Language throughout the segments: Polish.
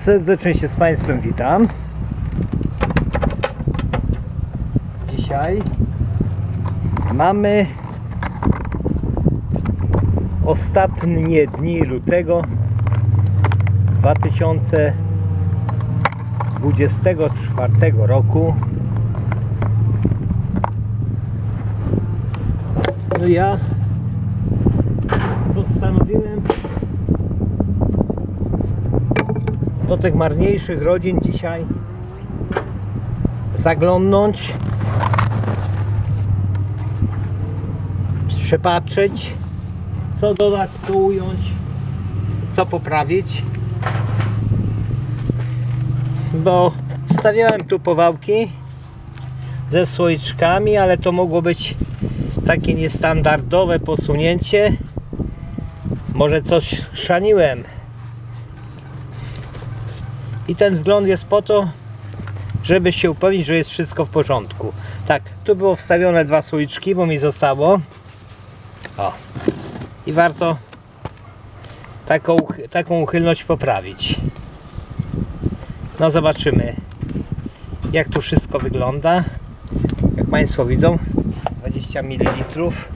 Serdecznie się z Państwem witam. Dzisiaj mamy ostatnie dni lutego 2024 roku. No ja do tych marniejszych rodzin dzisiaj zaglądnąć, przepatrzeć, co dodać, co ująć, co poprawić. Bo stawiałem tu powałki ze słoiczkami, ale to mogło być takie niestandardowe posunięcie. Może coś szaniłem. I ten wgląd jest po to, żeby się upewnić, że jest wszystko w porządku. Tak, tu było wstawione dwa słoiczki, bo mi zostało. O. I warto taką, taką uchylność poprawić. No zobaczymy, jak tu wszystko wygląda. Jak Państwo widzą, 20 ml,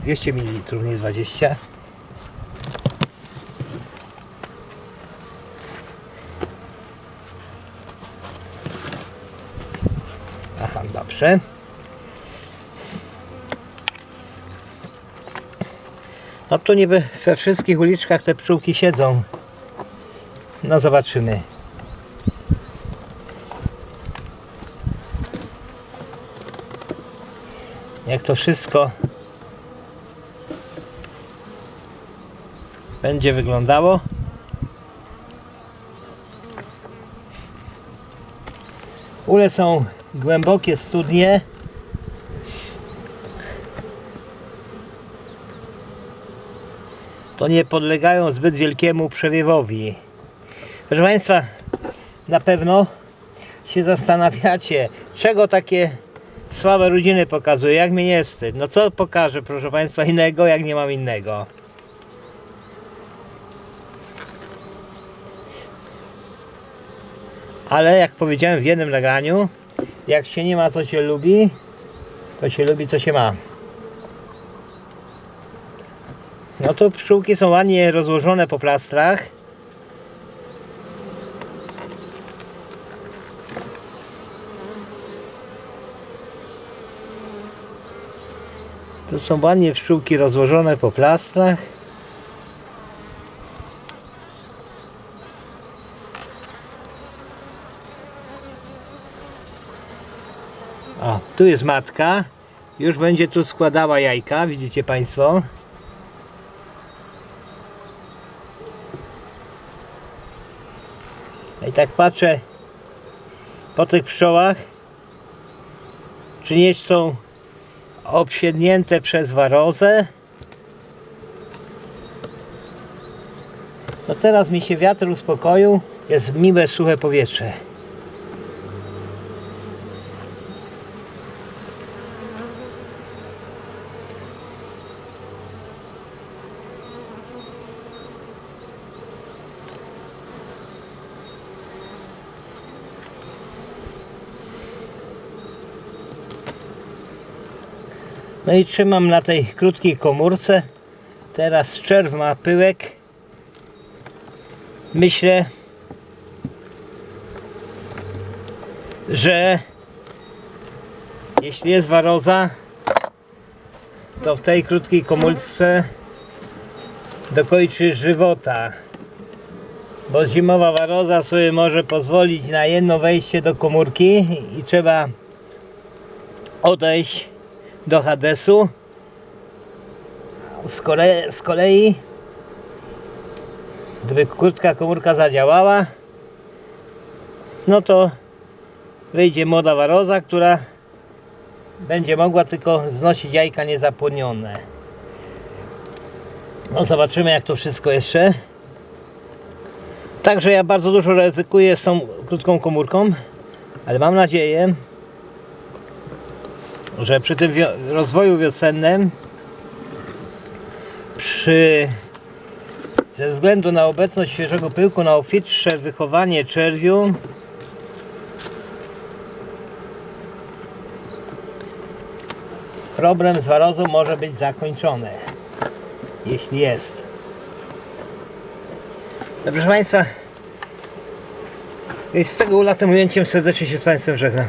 200 ml, nie 20. dobrze. No tu niby we wszystkich uliczkach te pszczółki siedzą. No zobaczymy. Jak to wszystko będzie wyglądało. Ule są głębokie studnie. To nie podlegają zbyt wielkiemu przewiewowi. Proszę Państwa, na pewno się zastanawiacie, czego takie słabe rodziny pokazuje, jak mnie nie wstyd. No co pokażę, proszę Państwa, innego, jak nie mam innego. Ale jak powiedziałem w jednym nagraniu, jak się nie ma co się lubi, to się lubi co się ma. No to pszczółki są ładnie rozłożone po plastrach. Tu są ładnie pszczółki rozłożone po plastrach. O, tu jest matka. Już będzie tu składała jajka, widzicie Państwo. I tak patrzę po tych pszczołach, czy nie są obsiednięte przez warozę. No teraz mi się wiatr uspokoił, jest miłe, suche powietrze. No i trzymam na tej krótkiej komórce. Teraz czerw ma pyłek. Myślę, że jeśli jest waroza, to w tej krótkiej komórce dokończy żywota. Bo zimowa waroza sobie może pozwolić na jedno wejście do komórki i trzeba odejść do Hadesu. Z kolei, z kolei gdyby krótka komórka zadziałała, no to wyjdzie młoda waroza, która będzie mogła tylko znosić jajka niezapłodnione. No zobaczymy jak to wszystko jeszcze. Także ja bardzo dużo ryzykuję z tą krótką komórką, ale mam nadzieję, że przy tym rozwoju wiosennym, przy Ze względu na obecność świeżego pyłku na obfitsze wychowanie czerwiu problem z warozą może być zakończony. Jeśli jest. No, proszę Państwa, z tego ulatym ujęciem serdecznie się z Państwem żegnam.